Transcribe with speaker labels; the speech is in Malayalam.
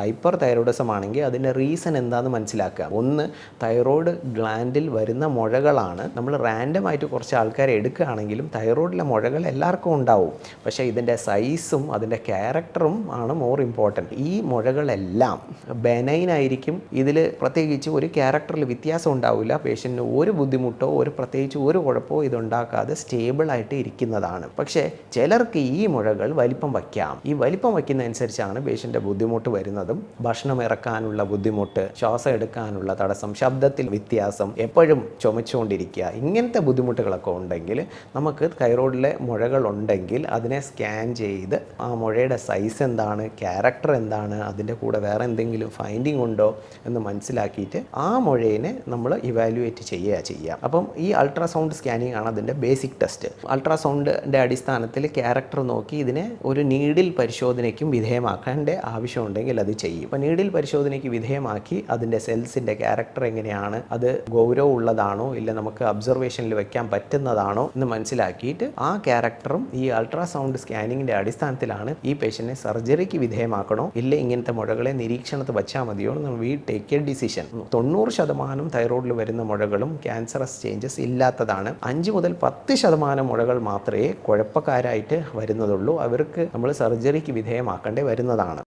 Speaker 1: ഹൈപ്പർ തൈറോയിഡിസം ആണെങ്കിൽ അതിന്റെ റീസൺ എന്താണെന്ന് മനസ്സിലാക്കുക. ഒന്ന് തൈറോയിഡ് ഗ്ലാൻഡിൽ വരുന്ന മുഴകളാണ്. നമ്മൾ റാൻഡം ആയിട്ട് കുറച്ച് ആൾക്കാരെ എടുക്കുകയാണെങ്കിലും തൈറോയിഡിലെ മുഴകൾ എല്ലാവർക്കും ഉണ്ടാവും. പക്ഷേ ഇതിന്റെ സൈസും അതിന്റെ ക്യാരക്ടറും ആണ് മോർ ഇമ്പോർട്ടന്റ് ഈ മുഴകളെല്ലാം ബെനൈൻ ആയിരിക്കും. ഇതിൽ പ്രത്യേകിച്ച് ഒരു ക്യാരക്ടറിൽ വ്യത്യാസം ഉണ്ടാവില്ല. പേഷ്യന്റിന് ഒരു ബുദ്ധിമുട്ടോ ഒരു പ്രത്യേകിച്ച് ഒരു കുഴപ്പമോ ഇതുണ്ടാക്കാതെ സ്റ്റേബിളായിട്ട് ഇരിക്കുന്നതാണ്. പക്ഷേ ചിലർക്ക് ഈ മുഴകൾ വലിപ്പം വയ്ക്കാം. ഈ വലിപ്പം വയ്ക്കുന്നതനുസരിച്ചാണ് പേഷ്യന്റെ ബുദ്ധിമുട്ട് വരുന്നതും ഭക്ഷണം ഇറക്കാനുള്ള ബുദ്ധിമുട്ട് ശ്വാസം എടുക്കാനുള്ള തടസ്സം ശബ്ദത്തിൽ വ്യത്യാസം എപ്പോഴും ചുമച്ചുകൊണ്ടിരിക്കുക ഇങ്ങനത്തെ ബുദ്ധിമുട്ടുകളൊക്കെ ഉണ്ടെങ്കിൽ നമുക്ക് തൈറോയിഡിലെ മുഴകൾ ഉണ്ടെങ്കിൽ അതിനെ സ്കാൻ ചെയ്ത് ആ മുഴയുടെ സൈസ് എന്താണ് ക്യാരക്ടർ എന്താണ് അതിന്റെ കൂടെ വേറെ എന്തെങ്കിലും ഫൈൻഡിങ് ഉണ്ടോ എന്ന് മനസ്സിലാക്കിയിട്ട് ആ മുഴയെ നമ്മൾ ഇവാലുവേറ്റ് ചെയ്യുക ചെയ്യുക. അപ്പം ഈ അൾട്രാസൗണ്ട് സ്കാനിങ് ആണ് അതിന്റെ ബേസിക് ടെസ്റ്റ്. അൾട്രാസൗണ്ടിന്റെ അടിസ്ഥാനത്തിൽ ക്യാരക്ടർ നോക്കി ഇതിനെ ഒരു നീഡിൽ പരിശോധനയ്ക്കും വിധേയമാക്കേണ്ട ആവശ്യമുണ്ടെങ്കിൽ അത് ചെയ്യും. അപ്പോൾ നീഡിൽ പരിശോധനയ്ക്ക് വിധേയമാക്കി അതിന്റെ സെൽസിന്റെ ക്യാരക്ടർ എങ്ങനെയാണ്? അത് ഗൗരവമുള്ളതാണോ? ഇല്ല നമുക്ക് അബ്സർവേഷനിൽ വെക്കാൻ പറ്റുന്നതാണോ? എന്ന് മനസ്സിലാക്കിയിട്ട് ആ ക്യാരക്ടറും ഈ അൾട്രാസൗണ്ട് സ്കാനിങ്ങിന്റെ അടിസ്ഥാനത്തിലാണ് ഈ പേഷ്യന്റിനെ സർജറിക്ക് വിധേയമാക്കണോ? ഇല്ല ഇങ്ങനത്തെ മുഴകളെ നിരീക്ഷണത്തിൽ വച്ചാൽ മതിയോ? എന്ന് വി ടേക്ക് എ ഡിസിഷൻ തൊണ്ണൂറ് ശതമാനം തൈറോയിഡിൽ വരുന്ന മുഴകളും ക്യാൻസറസ് ചേഞ്ചസ് ഇല്ലാത്തതാണ്. അഞ്ച് മുതൽ പത്ത് ശതമാനം മുഴകൾ മാത്രമേ കുഴപ്പക്കാരായിട്ട് വരുന്നതുള്ളൂ. അവർക്ക് നമ്മൾ സർജറിക്ക് വിധേയമാക്കേണ്ടി വരുന്നതാണ്.